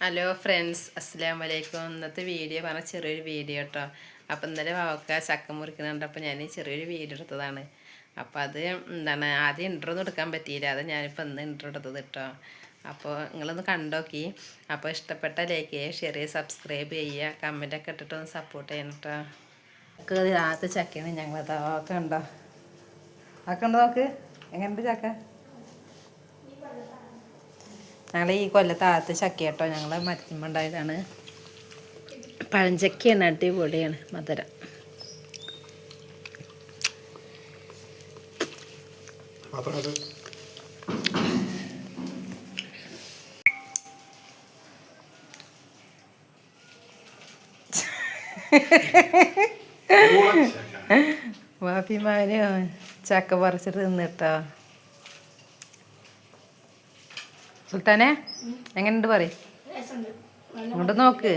Hello friends അസ്സാം വലൈക്കും ഇന്നത്തെ വീഡിയോ പറഞ്ഞ ചെറിയൊരു വീഡിയോ കേട്ടോ അപ്പം ഇന്നലെ വാവക്ക ചക്ക മുറിക്കുന്നുണ്ട് അപ്പം ഞാൻ ചെറിയൊരു വീഡിയോ എടുത്തതാണ്. അപ്പോൾ അത് എന്താണ് ആദ്യം ഇൻട്രോ ഒന്നും എടുക്കാൻ പറ്റിയില്ല. അത് ഞാനിപ്പോൾ ഇന്ന് ഇൻട്രോ എടുത്തത് കേട്ടോ അപ്പോൾ നിങ്ങളൊന്ന് കണ്ടോക്കി. അപ്പോൾ ഇഷ്ടപ്പെട്ട ലൈക്ക് ചെയ്യുക ഷെയർ ചെയ്യുക സബ്സ്ക്രൈബ് ചെയ്യുക കമന്റൊക്കെ ഇട്ടിട്ട് ഒന്ന് സപ്പോർട്ട് ചെയ്യണം കേട്ടോ ആദ്യത്തെ ചക്കയാണ് ഞങ്ങളത്. ഒക്കെ ഉണ്ടോ ഉണ്ടോ നോക്ക്? എങ്ങനെയുണ്ട് ചക്ക? ഞങ്ങൾ ഈ കൊല്ലത്ത് ആദ്യത്തെ ചക്ക കേട്ടോ ഞങ്ങൾ മരത്തിമുണ്ടായതാണ് പഴഞ്ചക്കയാണ് അടിപൊളിയാണ് മധുരം. വാപ്പിമാര് ചക്ക പറിച്ചിട്ട് തിന്നിട്ടോ. സുൽത്താനെ എങ്ങനെയുണ്ട് പറയും രസമുണ്ട്. നോക്ക്.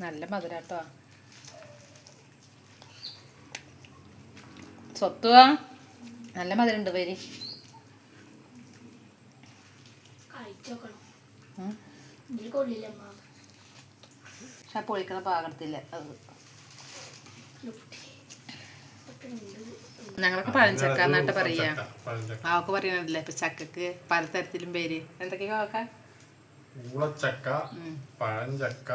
നല്ല മധുരാട്ടോ സ്വത്തുവാ നല്ല മധുരമുണ്ട് പേര്. പക്ഷെ പൊളിക്കണ പാകത്തില്ല അത്. ഞങ്ങളൊക്കെ പഴഞ്ചക്ക എന്നിട്ട് പറയാ. ആവക്ക് പറയണല്ലേ ഇപ്പൊ ചക്കക്ക് പലതരത്തിലും പേര്. എന്തൊക്കെയാ അവക്ക ഊളച്ചക്ക പഴഞ്ചക്ക.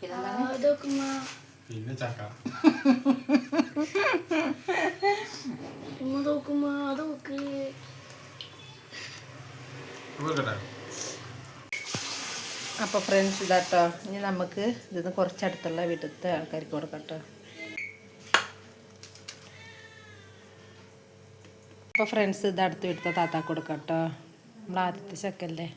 പിന്നെന്താണ്. പിന്നെ ചക്ക ഉമ്മ നോക്കുമ്മ. അത് നോക്ക്. അപ്പോൾ ഫ്രണ്ട്സ് ഇതാട്ടോ. ഇനി നമുക്ക് ഇതിന്ന് കുറച്ചടുത്തുള്ള വീട്ടിലത്തെ ആൾക്കാർക്ക് കൊടുക്കട്ടോ. അപ്പോൾ ഫ്രണ്ട്സ് ഇത് അടുത്ത് വീട്ടിലത്തെ താത്താക്ക് കൊടുക്കട്ടോ. നമ്മൾ ആദ്യത്തെ ചക്കല്ലേ